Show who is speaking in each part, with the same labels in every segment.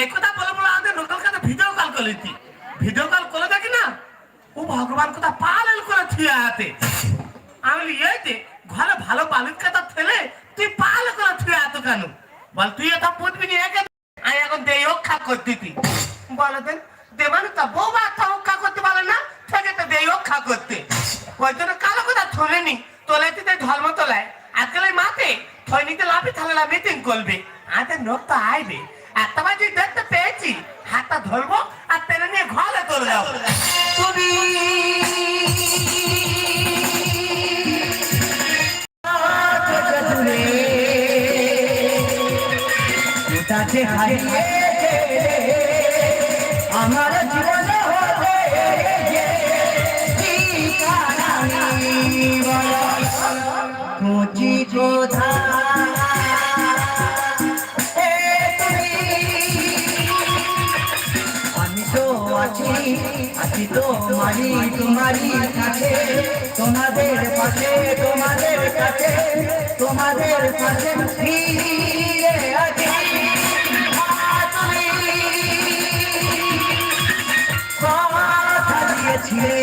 Speaker 1: এই কথা বলে বলে আমাদের লোকাল কাছে ভিডিও কল করে ভিডিও কল করে দেখি না? ও ভগবান কথা পালন করে থুয়ে হাতে আমি যে, ঘরে ভালো বালুর কাটা ফেলে তুই পাল করে থুয়ে হাতে কেন? বল, তুই এটা পুতবি নি একে আমি এখন দেই রক্ষা করতে তুই। বলে দেন দেবানি তা বউ বাচ্চা রক্ষা করতে পারে না? থেকে তো দেই রক্ষা করতে। ওই জন্য কালো কথা থলেনি তোলাইতে তাই ধর্ম তোলায়। আজকাল মাতে থৈনিতে লাভে থালা মিটিং করবে। আমাদের নোট তো আইবে। একটা বাজে দেখতে পেয়েছি হাতটা ধরবো আর তেলে নিয়ে ঘরে চলে যাব।
Speaker 2: তুমি হারিয়ে আমার জীবনে হতে আছি তো মারি তোমারই কাছে, তোমাদের পাশে, তোমাদের কাছে, তোমাদের পাশে ফিরে আছি। কথা দিয়েছিলে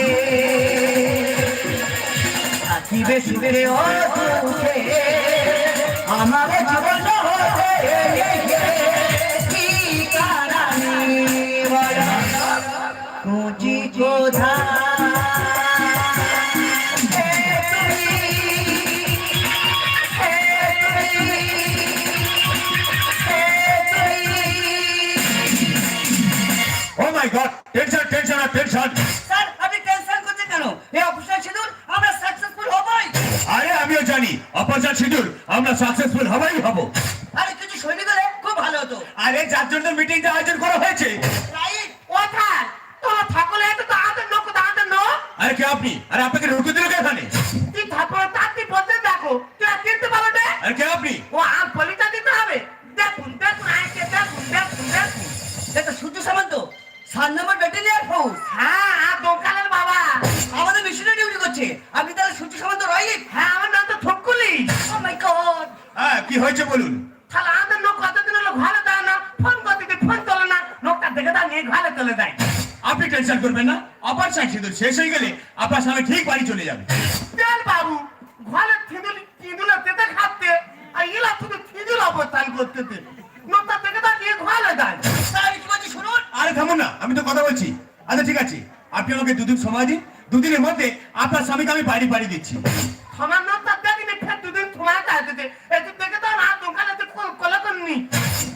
Speaker 2: জীবন হতে আমরা সাকসেসফুল হবাই
Speaker 3: হব।
Speaker 2: আরে কিছু সৈনিক হলে খুব ভালো হতো।
Speaker 3: আরে যার জন্য মিটিংটা আয়োজন করা হয়েছে।
Speaker 2: রাইট
Speaker 1: কথা তো থাকলে তো আদার লোক তো আমাদের লোক
Speaker 3: আরে কে আপনি? আরে আপনাকে ঢুকে শেষ হয়ে গেলে আপনার স্বামী ঠিক বাড়ি চলে যাবে।
Speaker 1: চল বাবু ঘরে থিঁদুলি থিঁদুলে তেতে খাচ্ছে আর ইলা শুধু থিঁদুল অবস্থান করতেছে লোকটা দেখে দাও নিয়ে ঘরে যায়
Speaker 2: স্যার কি বলছি শুনুন?
Speaker 3: আরে থামুন না আমি তো কথা বলছি। আচ্ছা ঠিক আছে আপনি আমাকে দুদিন সময় দিন। দুদিনের মধ্যে আপনার স্বামীকে আমি বাড়ি বাড়ি দিচ্ছি।
Speaker 1: তোমার লোকটা দেখিনি ফের দুদিন তোমার কাছে একটু দেখে দাও না দোকানে কলে করনি।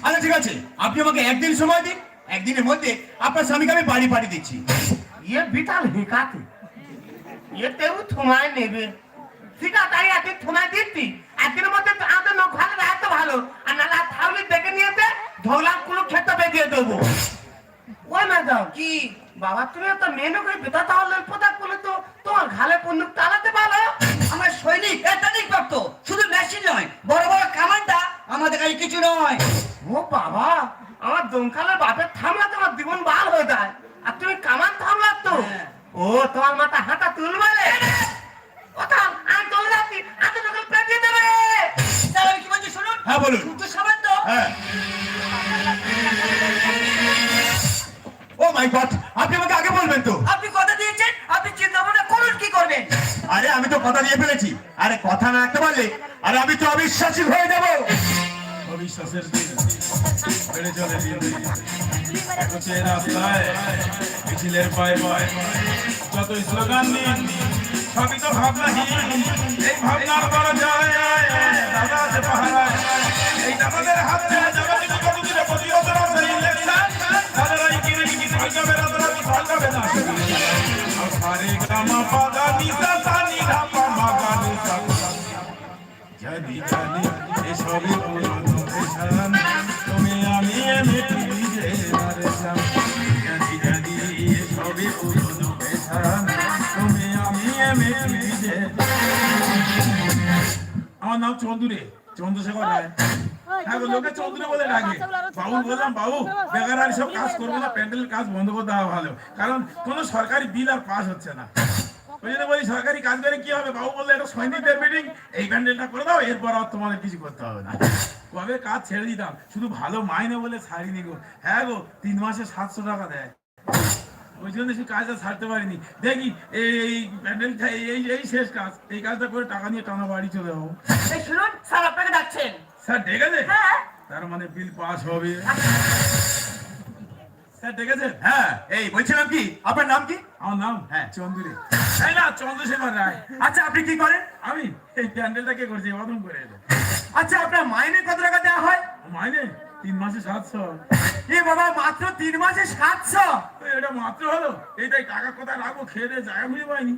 Speaker 3: আচ্ছা ঠিক আছে আপনি আমাকে একদিন সময় দিন। একদিনের মধ্যে আপনার স্বামীকে আমি বাড়ি বাড়ি দিচ্ছি।
Speaker 1: ये বিটাল হেকাতে ये তোমায় নেবে ঠিক আছে তাই একদিন তোমায় দিচ্ছি একদিনের মধ্যে আমাদের লোক ভালো রাখতে ভালো আর নাহলে আর থাউলি দেখে নিয়েছে ধোলাম কুলু খেতে বেরিয়ে দেবো ওই ম্যাডাম
Speaker 2: কি
Speaker 1: বাবা তুমি তো মেনু করে বেতা তাহলে পোতাক বলে তো তোমার ঘালে পন্নু তালাতে পারো
Speaker 2: আমার সৈনিক একাধিক প্রাপ্ত শুধু মেশিন নয় বড় বড় কামানটা আমাদের কাছে কিছু নয়
Speaker 1: ও বাবা আমার দমকালের বাপের থামলা তোমার জীবন বার হয়ে যায় আর তুমি কামান। ও তোমার মাথা হাঁটা তুলবালে কথা আমি চলে যাচ্ছি। আজ লোকাল পেটিয়ে দেবে।
Speaker 2: আমি কি বলছি শুনুন।
Speaker 3: হ্যাঁ বলুন।
Speaker 2: সূর্য সামন্ত
Speaker 3: হ্যাঁ। ও মাই গড আপনি আমাকে আগে বলবেন তো।
Speaker 2: আপনি কথা দিয়েছেন আপনি চিন্তা ভাবনা করুন কি করবেন।
Speaker 3: আরে আমি তো কথা দিয়ে ফেলেছি। আরে কথা না রাখতে পারলে আরে আমি তো অবিশ্বাসী হয়ে যাব।
Speaker 4: অবিশ্বাসের দিন, বেড়ে চলে হচ্ছে রাস্তায়, মিছিলের পায়ে পায়ে। যত স্লোগান দিন, সবই তো ভাবনাহীন। এই ভাবনার বড় যায় দাদা এসবই আমার নাম চন্দুরে। চন্দ্রশেখর রায় হ্যাঁ লোকে চৌধুরী বলে ডাকে। বাবু বললাম বাবু বেকার আর সব কাজ করব না প্যান্ডেলের কাজ বন্ধ করে দেওয়া ভালো। কারণ কোনো সরকারি বিল আর পাস হচ্ছে না। ওই জন্য বলি সরকারি কাজ করে কি হবে? বাবু বললে এটা সৈনিকদের মিটিং এই প্যান্ডেলটা করে দাও এরপর আর তোমাদের কিছু করতে হবে না। কবে কাজ ছেড়ে দিতাম? শুধু ভালো মাইনে বলে ছাড়িনি গো। হ্যাঁ গো তিন মাসে সাতশো টাকা দেয়। ওই জন্য সে কাজটা ছাড়তে পারিনি। দেখি এই প্যান্ডেলটা এই এই- শেষ কাজ। এই কাজটা করে টাকা নিয়ে টানা বাড়ি চলে যাব।
Speaker 2: শুনুন স্যার আপনাকে ডাকছেন।
Speaker 4: স্যার ডেকেছে?
Speaker 2: হ্যাঁ।
Speaker 4: তার মানে বিল পাস হবে। স্যার ডেকেছে?
Speaker 3: হ্যাঁ এই বলছিলাম কি? আপনার নাম কি?
Speaker 4: আমার নাম
Speaker 3: হ্যাঁ।
Speaker 4: চন্দুরে। তাই না চন্দ্রশেখর রায়।
Speaker 3: আচ্ছা আপনি কি করেন?
Speaker 4: আমি এই প্যান্ডেলটা কে করছি? বাথরুম করে
Speaker 3: আচ্ছা আপনার মাইনে কত টাকা দেওয়া হয়?
Speaker 4: মাইনে? তিন মাসে সাতশো।
Speaker 3: এ বাবা মাত্র তিন মাসে সাতশো?
Speaker 4: এটা মাত্র হলো? এইটাই টাকা কোথায় রাখব? খেয়ে দিয়ে জায়গা খুঁজে পাইনি।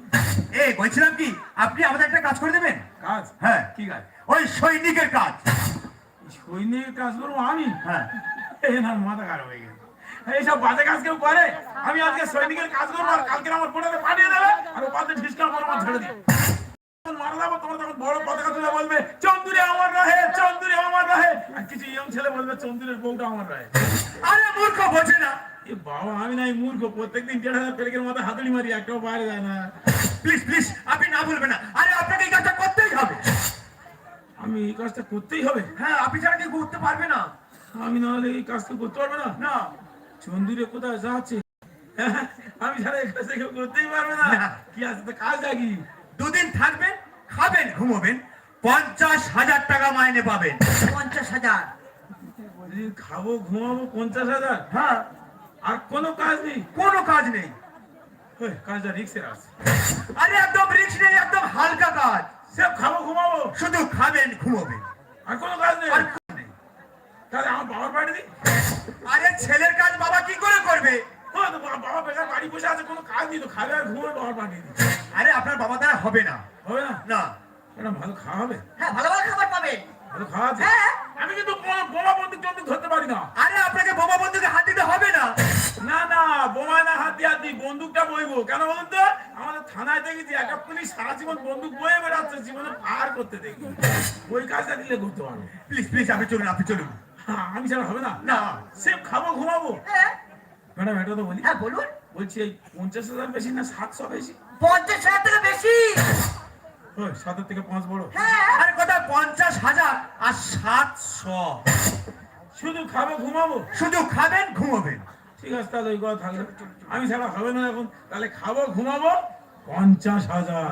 Speaker 3: এই বলছিলাম কি আপনি আমাদের একটা কাজ করে দেবেন?
Speaker 4: কাজ?
Speaker 3: হ্যাঁ
Speaker 4: কি কাজ?
Speaker 3: ওই সৈনিকের কাজ।
Speaker 4: সৈনিকের কাজ করব আমি?
Speaker 3: হ্যাঁ।
Speaker 4: না মাথা খারাপ হয়ে গেছে। এইসব বাজে কাজ কেউ করে? আমি আজকে সৈনিকের কাজ করব আর কালকে আমার বোর্ডে পাঠিয়ে দেবে আর পাশে ঢিসকা করে আমার ছেড়ে দিবে মারা যাব তোমার তখন বড় পতাকা তুলে বলবে চন্দুরে আমার রহে চন্দুরে আমার রহে। কিছু ইয়ং ছেলে বলবে চন্দুরের বউটা আমার রহে।
Speaker 3: আরে মূর্খ বোঝে না।
Speaker 4: এ বাবা আমি নাই মূর্খ প্রত্যেকদিন দেড় হাজার পেরেকের মাথায় হাতুড়ি মারি একটাও বাইরে যায় না।
Speaker 3: প্লিজ প্লিজ আপনি না বলবেন না। আরে আপনাকে এই কাজটা করতেই হবে।
Speaker 4: আমি এই কাজটা করতেই হবে?
Speaker 3: হ্যাঁ আপনি ছাড়া কেউ করতে পারবে না।
Speaker 4: আমি না হলে এই কাজটা করতে পারব না?
Speaker 3: না।
Speaker 4: চন্দুরে কোথায় যাচ্ছে? আমি ছাড়া এই কাজটা কেউ করতেই পারবে না। কি আছে তো কাজ কি
Speaker 3: দুদিন থাকবেন খাবেন ঘুমোবেন পঞ্চাশ হাজার টাকা মাইনে পাবেন।
Speaker 2: পঞ্চাশ হাজার।
Speaker 4: খাব ঘুমাবো পঞ্চাশ হাজার?
Speaker 3: হ্যাঁ।
Speaker 4: আর কোনো কাজ নেই?
Speaker 3: কোনো কাজ নেই।
Speaker 4: কাজটা রিক্সের আছে
Speaker 3: আরে একদম রিক্স নেই একদম হালকা কাজ।
Speaker 4: সব খাব ঘুমাবো?
Speaker 3: শুধু খাবেন ঘুমোবেন।
Speaker 4: আর কোনো কাজ নেই?
Speaker 3: আর কাজ নেই।
Speaker 4: তাহলে আমার বাবার বাড়ি দিই
Speaker 3: আরে ছেলের কাজ বাবা কি করে করবে?
Speaker 4: বাবা বেকার বাড়ি বসে আছে কোনো কাজ নেই তো খাবে আর ঘুমোবে বাবার বাড়ি
Speaker 3: আরে আপনার বাবা দ্বারা হবে না।
Speaker 4: হবে না?
Speaker 3: না।
Speaker 4: এটা ভালো খাওয়া হবে?
Speaker 2: হ্যাঁ ভালো ভালো খাবার
Speaker 4: ভালো খাওয়া
Speaker 2: হ্যাঁ।
Speaker 4: আমি কিন্তু বোমা- বোমা বন্দুক টন্দুক ধরতে পারি না।
Speaker 3: আরে আপনাকে বোমা বন্ধুকে হাত দিতে হবে না।
Speaker 4: না না বোমা না হাত দিয়ে হাত দিই বন্দুকটা বইবো। কেন বলুন তো? আমাদের থানায় দেখেছি একটা পুলিশ সারা জীবন বন্দুক বয়ে বেড়াচ্ছে জীবনে পার করতে দেখি। ওই কাজটা দিলে করতে পারব।
Speaker 3: প্লিজ প্লিজ আপনি চলুন আপনি চলুন।
Speaker 4: হ্যাঁ, আমি ছাড়া হবে না?
Speaker 3: না।
Speaker 4: সে খাব ঘুমাবো।
Speaker 2: হ্যাঁ।
Speaker 4: ম্যাডাম এটা তো বলি।
Speaker 2: হ্যাঁ বলুন।
Speaker 4: বলছি এই পঞ্চাশ হাজার বেশি না সাতশো বেশি?
Speaker 2: পঞ্চাশ হাজার টাকা বেশি?
Speaker 4: ওই সাতের থেকে পাঁচ বড়।
Speaker 2: হ্যাঁ।
Speaker 3: আরে কথা পঞ্চাশ হাজার আর সাতশো।
Speaker 4: শুধু খাব ঘুমাবো?
Speaker 3: শুধু খাবেন ঘুমোবেন।
Speaker 4: ঠিক আছে তাহলে ওই কথা থাকল। আমি ছাড়া হবে না এখন। তাহলে খাব ঘুমাবো পঞ্চাশ হাজার।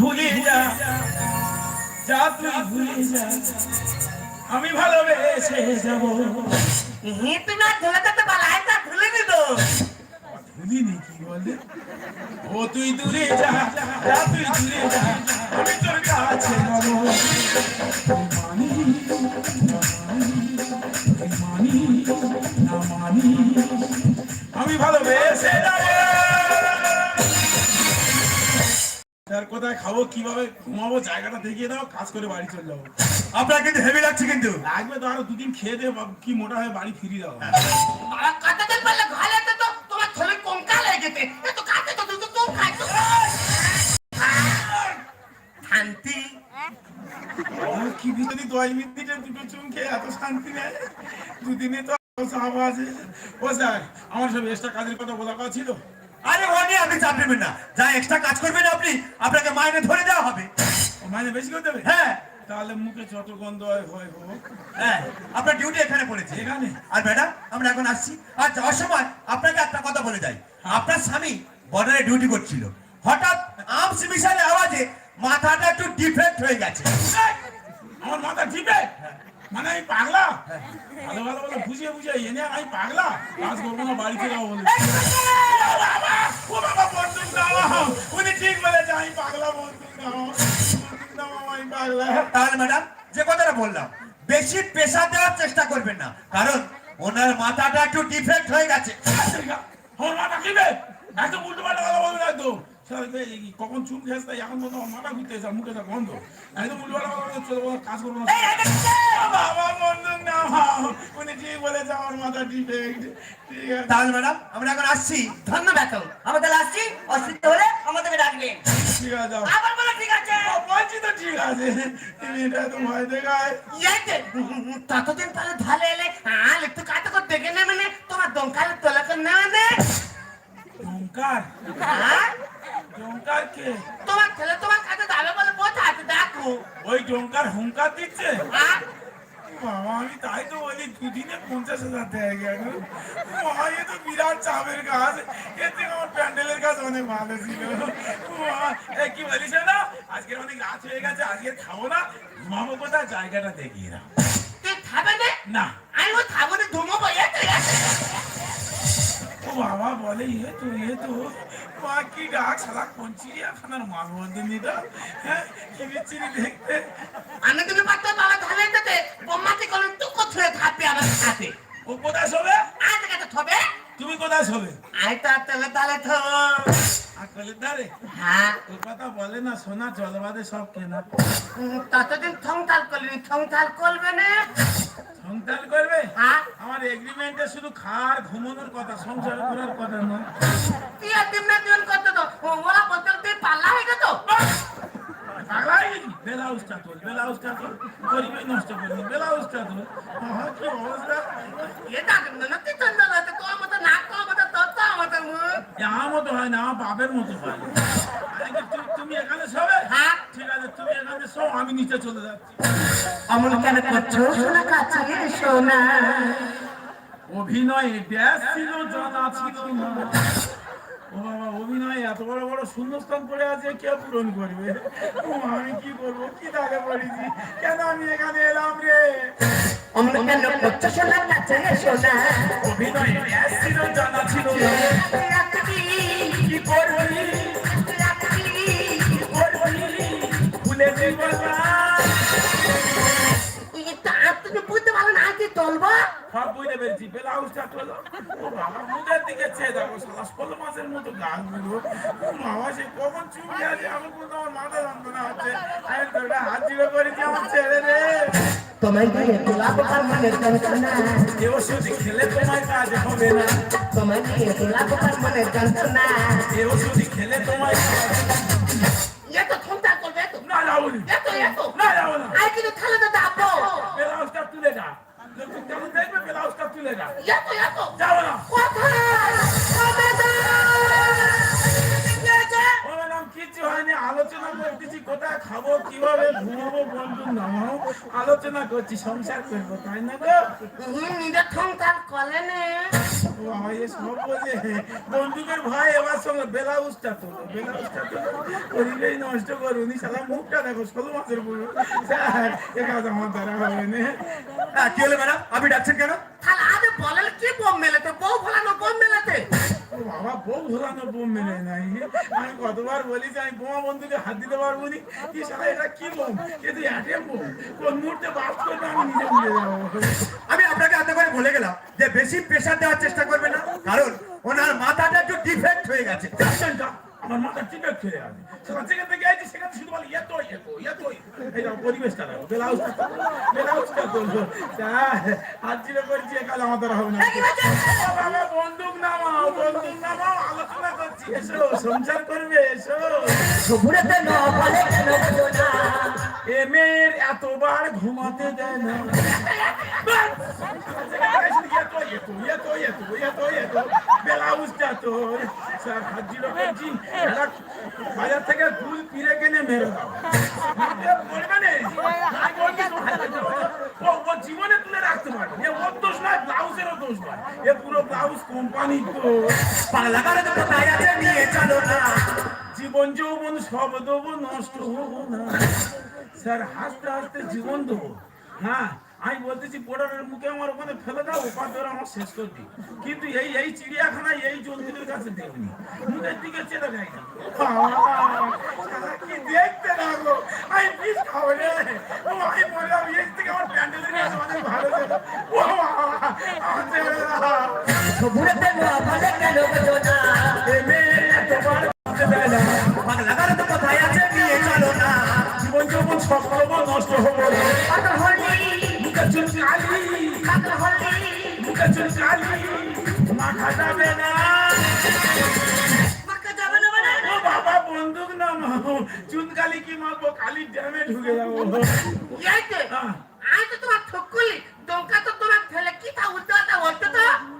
Speaker 4: ভুলে যা যা তুই ভুলে যা আমি ভালোবেসে যাব।
Speaker 1: হি তুই না ধুলে তো পালা এটা ধুলে দিল
Speaker 4: ভুলি নি কি বলে? ও তুই দূরে যা যা। তুই দূরে যা আমি তোর কাছে যাব। মানি না মানি আমি ভালোবেসে যাব। কোথায় খাব কীভাবে ঘুমাবো জায়গাটা দেখিয়ে দাও কাজ করে বাড়ি চলে যাব।
Speaker 3: আপনার কিন্তু হেভি লাগছে কিন্তু।
Speaker 4: লাগবে তো আরও দুদিন খেয়ে বাব- কি মোটা হয়ে বাড়ি ফিরিয়ে দাও।
Speaker 1: বাবা পারলে ঘরে তো তো তোমার থলে কঙ্কা লেগেছে এ তো কাছে তো দুটো তো খাই তো শান্তি।
Speaker 4: আমার কি ভিতরে দশ মিনিটে দুটো চুম খেয়ে এত শান্তি নেই? দুদিনে তো সাপ আছে। ও স্যার আমার সব এক্সট্রা কাজের কথা বলা কথা ছিল।
Speaker 3: আরে ও নিয়ে আপনি চাপ নেবেন না। যা এক্সট্রা কাজ করবেন আপনি আপনাকে মাইনে ধরে দেওয়া হবে।
Speaker 4: মাইনে বেশি করে দেবে?
Speaker 3: হ্যাঁ।
Speaker 4: তাহলে মুখে যত গন্ধ হয় হয় হোক।
Speaker 3: হ্যাঁ আপনার ডিউটি এখানে পড়েছে।
Speaker 4: এখানে?
Speaker 3: আর ম্যাডাম আমরা এখন আসছি। আর যাওয়ার সময় আপনাকে একটা কথা বলে যাই। আপনার স্বামী বর্ডারে ডিউটি করছিল। হঠাৎ আর্মস মিসাইলের আওয়াজে মাথাটা একটু ডিফেক্ট হয়ে গেছে।
Speaker 4: আমার মাথা টিপে মানে আমি পাগলা? ভালো ভালো ভালো বুঝিয়ে বুঝিয়ে এনে আমি পাগলা? কাজ করব না বাড়িতে যাব বলে ও বাবা, বন্দুক দাও। উনি ঠিক বলেছে আমি পাগলা বন্দুক দাও। বন্দুক দাও আমি লাগল
Speaker 3: তাহলে ম্যাডাম যে কথাটা বললাম বেশি প্রেশার দেওয়ার চেষ্টা করবেন না কারণ ওনার মাথাটা একটু ডিফেক্ট হয়ে গেছে।
Speaker 4: আমার মাথা কিনে একদম উল্টো পাল্টা কথা বলবে না একদম। কখন চুল খেয়েছে তাই এখন মতো মাথা ঘুরতে এসে মুখে যা গন্ধ। একদম উল্টো পাল্টা কথা বলবে চলে বলো, কাজ করব না।
Speaker 2: এই, এটা কিসে?
Speaker 4: বাবা বন্ধু না উনি ঠিক বলেছে আমার মাথা ডিফেক্ট
Speaker 3: তাহলে ম্যাডাম আমরা এখন আসছি।
Speaker 2: ধন্যবাদ আমাদের আসছি অসুবিধা হলে আমাদেরকে ডাকবেন
Speaker 4: ঠিক আছে
Speaker 2: আবার বলো ঠিক আছে?
Speaker 4: বলছি তো ঠিক আছে। তুমি এটা তো ভয় দেখায়।
Speaker 1: ততদিন তাহলে ধরে এলে আল একটু কাটা করে দেখে নেবে নে তোমার দমকালে তোলা করে নেবে নে হ্যাঁ?
Speaker 4: ডঙ্কার কে
Speaker 1: তোমার ছেলে তোমার কাছে যাবে বলে বোঝা আছে দেখো।
Speaker 4: ওই ডঙ্কার হুঙ্কার দিচ্ছে? বাবা আমি তাই তো বলি দুদিনে পঞ্চাশ হাজার দেয় গেল। বাবা এ তো বিরাট চাপের কাজ। এর থেকে আমার প্যান্ডেলের কাজ অনেক ভালো ছিল। কি বলিস না? আজকে অনেক রাত হয়ে গেছে আজকে খাব না। ঘুমাবো কোথায়? জায়গাটা দেখিয়ে দাও।
Speaker 1: তুই খাবে না? আমি ও খাব না ঘুমোবো।
Speaker 4: ও বাবা বলে ইয়ে তো তো। কি ডাক সালা কোন চিড়িয়াখানার বলতে নিটা হ্যাঁ চিড়ি দেখতে।
Speaker 1: আমি কিন্তু পারতো বাবা ধরে যেতে বোমাতে করে তুই কোথায় থাকবি আমার সাথে।
Speaker 4: ও কোথায় শোবে
Speaker 1: আজ কাছে থবে।
Speaker 4: তুমি কোথায় শোবে?
Speaker 1: আই তো তেলে তালে থ
Speaker 4: আকলের ধারে
Speaker 1: হ্যাঁ।
Speaker 4: ও কথা বলে না সোনা জলবাদে সব কেনা।
Speaker 1: ততদিন থংতাল করলি থংতাল করবে না?
Speaker 4: সংসার করবে?
Speaker 1: হ্যাঁ।
Speaker 4: আমার এগ্রিমেন্টে শুধু খাওয়ার ঘুমানোর কথা সংসার করার কথা নয়।
Speaker 1: তুই আর দিন না দিন করতে তো? ও- ওরা বলতে তুই পাল্লা হয়ে গেত?
Speaker 4: ব্লাউজটা তোল ব্লাউজটা তোল পরিবেশ নষ্ট করবি আহা, কি অবস্থা?
Speaker 1: এটা না তুই চন্দন আছে তোর মতো নাক তোর মতো তোর তো মতো মুখ
Speaker 4: এ আমার মতো হয় না আমার বাপের মতো হয়। তুমি এখানে শোবে
Speaker 1: হ্যাঁ।
Speaker 4: ঠিক আছে তুমি এখানে শো আমি নিচে চলে যাচ্ছি।
Speaker 1: অমন কেন করছ? কাছে শোনা।
Speaker 4: অভিনয়ে ব্যাস ছিল জানা ছিল না। অভিনয় এত বড় বড় শূন্যস্থান পড়ে আছে কে পূরণ করবে? আমি কি করব কি দাগে পড়েছি কেন আমি এখানে এলাম রে? অভিনয়ে জানা ছিল। না কি করবি? কি করবি? ভুলে সব বুঝতে পেরেছি ব্লাউজটা তোলো ও বাবা মুখের দিকে চেয়ে দেখো সালা ষোলো মাসের মতো গানগুলো বাবা সে কখন চুপি আছে আমি বলতো আমার মাথা যন্ত্রণা হচ্ছে। আমি তো ওটা হাত জিরো করেছি আমার ছেড়ে রে।
Speaker 1: তোমায় দিয়ে গোলাপ আর মনের যন্ত্রণা।
Speaker 4: এ ওষুধ খেলে তোমার কাজ হবে না।
Speaker 1: তোমায় দিয়ে গোলাপ আর মনের যন্ত্রণা।
Speaker 4: এ ওষুধ খেলে তোমার কাজ
Speaker 1: এত চিন্তা করবে এত
Speaker 4: না যাব
Speaker 1: এত এত।
Speaker 4: না যাব
Speaker 1: আর কিন্তু থালে তো যাব
Speaker 4: ব্লাউজটা তুলে যা লোকজন যেমন দেখবে ব্লাউজটা তুলে যা
Speaker 1: এত এত
Speaker 4: যাব না
Speaker 1: কোথায় কবে
Speaker 4: ও আলোচনা করতেছি কোথায় খাব কীভাবে ঘুমাবো বন্ধু নামাও আলোচনা করছি সংসার করব তাই না গো?
Speaker 1: সংসার করে নে।
Speaker 4: এ সব বোঝে বন্দুকের ভয় এবার সঙ্গে বেলাউজটা তোলো বেলাউজটা তোলো পরিবেশ নষ্ট করুনি সালা মুখটা দেখো ষোলো মাসের পুরো এ কাজ আমার দ্বারা হবে না।
Speaker 3: কি হলো ম্যাডাম? আপনি ডাকছেন কেন?
Speaker 1: তাহলে আজ বলেন কি বোম মেলেতে? বউ ফলানো বোম মেলাতে?
Speaker 4: বউ বোম মেনে নাই। আমি কতবার বলি যে আমি বোমা বন্ধুকে হাত দিতে পারব নি? কি সারা এটা কি বোম? এ অ্যাটেম বোম। কোন মুহূর্তে বাস আমি নিজে ভুলে যাব।
Speaker 3: আমি আপনাকে করে গেলাম যে বেশি প্রেশার দেওয়ার চেষ্টা করবে না। কারণ ওনার মাথাটা একটু ডিফেক্ট হয়ে গেছে।
Speaker 4: আমার মাথা থেকে থেকে আইছি সেখানে শুধু বলি এত এত দেখো পরিবেশটা দেখো ব্লাউজটা ব্লাউজটা তুললো হাত জিরো করছি হবে না। বন্দুক নামাও বন্দুক নামাও আলোচনা করছি এসো সংসার করবে এসো।
Speaker 1: সবুরেতে ন বলে কেন না?
Speaker 4: এ মেয়ের এতবার ঘুমাতে দেয় না ব্লাউজটা তোর স্যার করছি বাজার থেকে ফুল পিড়ে কিনে মেরে। ও জীবনে তুলে রাখতে পারবে এ ওর দোষ নয় ব্লাউজেরও দোষ নয় এ পুরো ব্লাউজ কোম্পানি তো
Speaker 3: পাগলা করে তো নিয়ে চলো না
Speaker 4: জীবন যৌবন সব দেবো নষ্ট হব না স্যার, হাসতে হাসতে জীবন দেবো হ্যাঁ আমি বলতেছি বোর্ডারের মুখে আমার ওখানে ফেলে দাও, ওপার ধরে আমার শেষ করবি। কিন্তু এই এই চিড়িয়াখানায় এই জন্তুদের কাছে দেখবি। মুখের দিকে দেয় না। কি দেখতে আমি ও, আমি বললাম এর থেকে আমার প্যান্ডেল ভালো মেয়ে তোমার নষ্ট হব
Speaker 2: কত
Speaker 4: মুখের
Speaker 2: হলি
Speaker 4: মুখের মাথা যাবে না।
Speaker 2: না মানে?
Speaker 4: বাবা বন্দুক না কি মাখবো? কালি ড্যামে ঢুকে যাব। হ্যাঁ।
Speaker 1: আমি তো তোমার ঠকুলি দমকা তো তোমার ঠেলে কি তা উল্টো তা বলতে তো?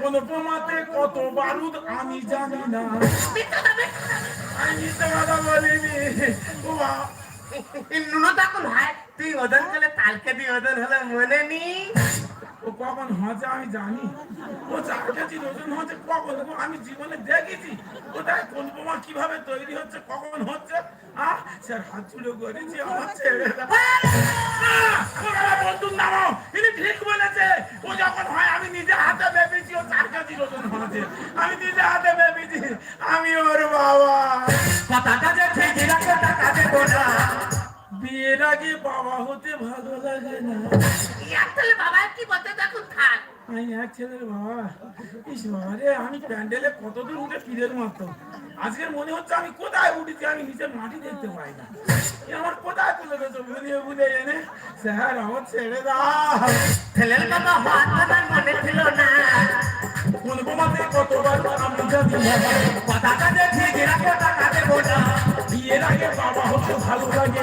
Speaker 4: কোন বোমাতে কত বারুদ আমি জানি না। আমি মিথ্যে কথা বলিনি
Speaker 1: নুনতা কোন হয় তুই ওজন করলে তালকে দিয়ে ওজন হলে মনে নি
Speaker 4: ও কখন হচ্ছে আমি জানি। ও চার কেজি ওজন হচ্ছে কখন? আমি জীবনে দেখেছি। ওটাই কোন বোমা কীভাবে তৈরি হচ্ছে, কখন হচ্ছে? আহ স্যার, হাত চুলো করেছি আমার ছেড়ে বন্দুক নামাও ইনি ঠিক বলেছে। ও যখন হয়, আমি নিজে হাতে ভেবেছি ও চার কেজি ওজন হচ্ছে। আমি নিজে হাতে ভেবেছি আমি ওর বাবা।
Speaker 3: কথাটা যে ঠিক রাখো, টাকা দেবো
Speaker 4: বিয়ের আগে বাবা হতে ভালো লাগে না।
Speaker 1: বাবা কি বলতে? দেখুন থাক।
Speaker 4: আমি এক ছেলের বাবা। ইস বাবা রে আমি প্যান্ডেলে কতদূর উঠে পীরের মতো। আজকের মনে হচ্ছে আমি কোথায় উঠেছি আমি নিচের মাটি দেখতে পাই না। আমার কোথায় তুলে গেছে বুঝিয়ে বুঝে এনে? স্যার আমার ছেড়ে দাও।
Speaker 1: ছেলের বাবা হাত তোমার মনে ছিল না।
Speaker 4: কোন বোমাতে কতবার আমি না
Speaker 3: কথাটা ঠিক রাখো টাকা দেবো না।
Speaker 4: বিয়ের আগে বাবা হতে ভালো লাগে।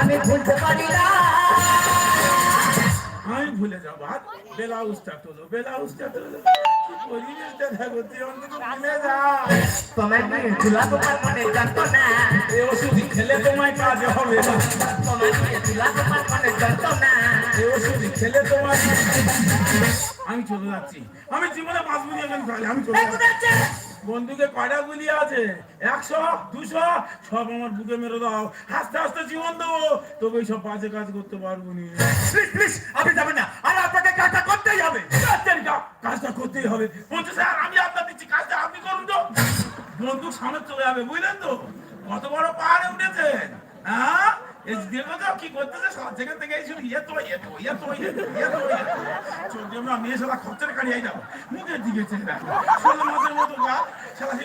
Speaker 2: আমি ভুলতে পারি না।
Speaker 4: আমি ভুলে যাব। আর ব্লাউজটা তোলো ব্লাউজটা তোলো কি পরিবেশটা দেখো তুই অন্তত ভুলে যা।
Speaker 1: তোমার মনে জানতো না
Speaker 4: এই ওষুধ খেলে তোমায় কাজ হবে না।
Speaker 1: তোমার মেয়ে ঝুলা তোমার মনে জানতো না
Speaker 4: খেলে তোমার আমি চলে যাচ্ছি। আমি জীবনে বাঁচবো না এখানে আমি চলে যাচ্ছি। বন্ধুকে কয়টা গুলি আছে? একশো দুশো? সব আমার বুকে মেরে দাও। হাসতে হাসতে জীবন দেবো। তবে সব বাজে কাজ করতে পারব না।
Speaker 3: প্লিজ প্লিজ আপনি যাবেন না। আর আপনাকে কাজটা করতেই হবে।
Speaker 4: কাজটা করতেই হবে। বলছে স্যার আমি আপনার দিচ্ছি কাজটা আপনি করুন তো। বন্দুক সামনে চলে যাবে বুঝলেন তো? কত বড় পাহাড়ে উঠেছেন হ্যাঁ? কি করতেছে? সব থেকে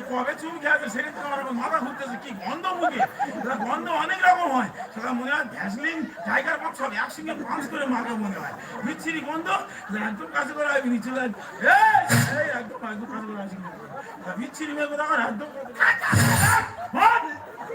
Speaker 4: কবে চুম খেয়ে সেদিন থেকে আমার মাথা ঘুরতেছে। কি গন্ধ মুখে? গন্ধ অনেক রকম হয়। সেটা মনে হয় ভ্যাসলিন, টাইগার পাম্প সব একসঙ্গে পাঞ্চ করে মনে হয়। বিচ্ছিরি গন্ধ। একদম কাছে করে এই একদম একদম কাছে করে বিচ্ছিরি মেয়ে একদম?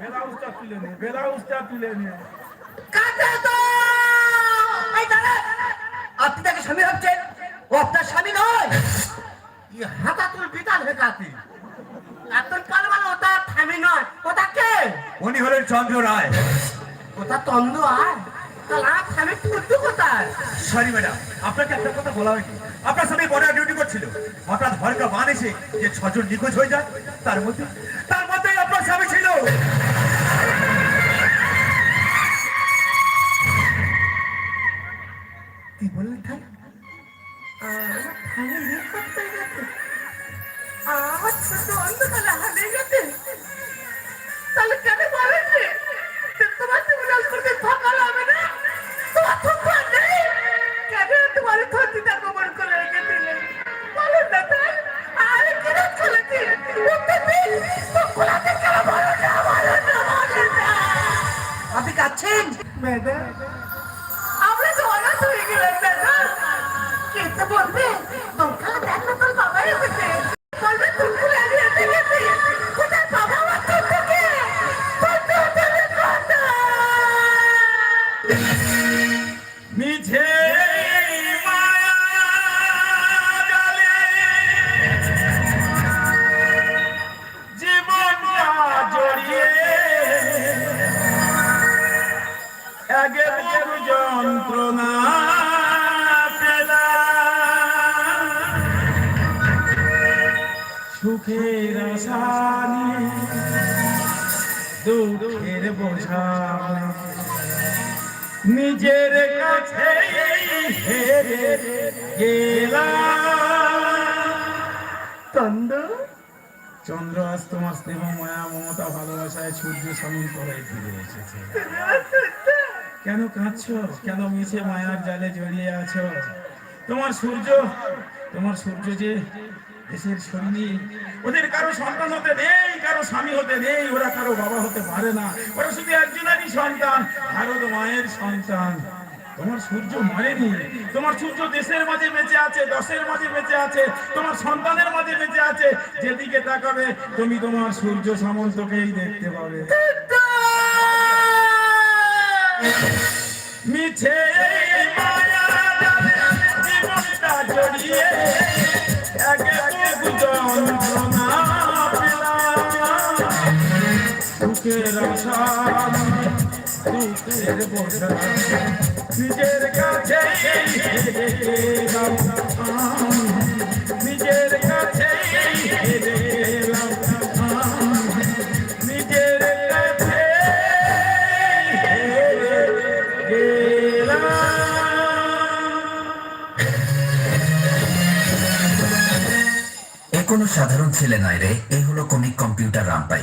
Speaker 4: বেলাউজটা তুলে নে বেলাউজটা তুলে নে।
Speaker 2: কাকে তো! এই দাঁড়া আপনি তাকে স্বামী ভাবছেন ও আপনার স্বামী নয়।
Speaker 1: ই হাতা তুল বিতাল হেকাতি এত পালবাল ওটা থামি নয়। ওটা কে
Speaker 3: উনি হলেন চন্দ্র রায়।
Speaker 1: ওটা তন্দ আয় তাহলে আর থামি কোথায়?
Speaker 3: সরি ম্যাডাম আপনাকে একটা কথা বলা হয়নি। আপনার স্বামী বর্ডার ডিউটি করছিল। হঠাৎ ভরকা বান এসে যে ছজন নিখোঁজ হয়ে যায় তার মধ্যে তার
Speaker 2: তন্দ
Speaker 4: চন্দ্র স্নেহ, মায়া, মমতা, ভালোবাসায় সূর্য ফিরে এসেছে। কেন কেন মিছে মায়ার জালে জড়িয়ে আছো? তোমার সূর্য তোমার সূর্য যে দেশের ওদের কারও সন্তান হতে নেই, কারও স্বামী হতে নেই, ওরা কারও বাবা হতে পারে না। ওরা শুধু একজনেরই সন্তান, ভারত মায়ের সন্তান। তোমার সূর্য মরেনি তোমার সূর্য দেশের মাঝে বেঁচে আছে, দশের মাঝে বেঁচে আছে, তোমার সন্তানের মাঝে বেঁচে আছে। যেদিকে তাকাবে, তুমি তোমার সূর্য সামন্তকেই দেখতে পাবে। মিছে জীবনটা জড়িয়ে, একে। সুখের আশা দুঃখের বোঝা। নিজের কাছে। নিজের কাছে নিজের কাছে
Speaker 5: এ কোনো সাধারণ ছেলে নয় রে এ হলো কমিক কম্পিউটার রামপাই